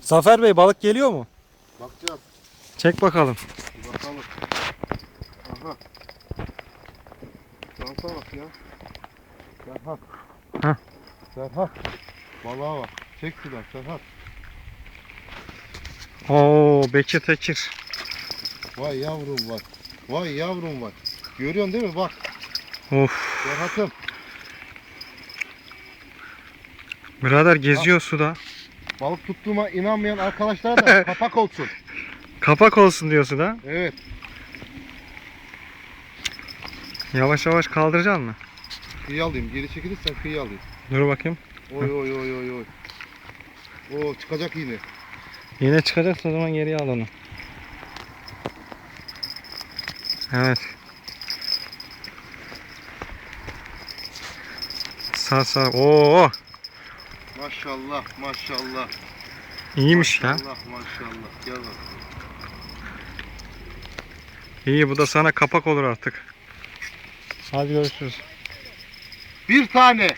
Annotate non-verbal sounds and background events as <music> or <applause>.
Zafer Bey balık geliyor mu? Bakacağız. Çek bakalım. Bir bakalım. Aha. Şansa bak ya. Serhat. Heh. Serhat. Balığa bak. Çek şuradan Serhat. Oo Bekir Tekir. Vay yavrum vay. Vay yavrum vay. Görüyorsun değil mi? Bak Of. Serhat'ım. Birader geziyor suda. Balık tuttuğuma inanmayan arkadaşlara da <laughs> kapak olsun. Kapak olsun diyorsun ha. Evet. Yavaş yavaş kaldıracaksın mı? Kıyı alayım. Geri çekilirsen kıyı alayım. Dur bakayım. Oy oy oy oy oy. Oo çıkacak yine. Yine çıkacaksa o zaman geriye al onu. Evet. Sağ sağ. Oo, Maşallah maşallah. iyiymiş ya. Maşallah maşallah. Gel bak. İyi bu da sana kapak olur artık. Hadi görüşürüz. Bir tane.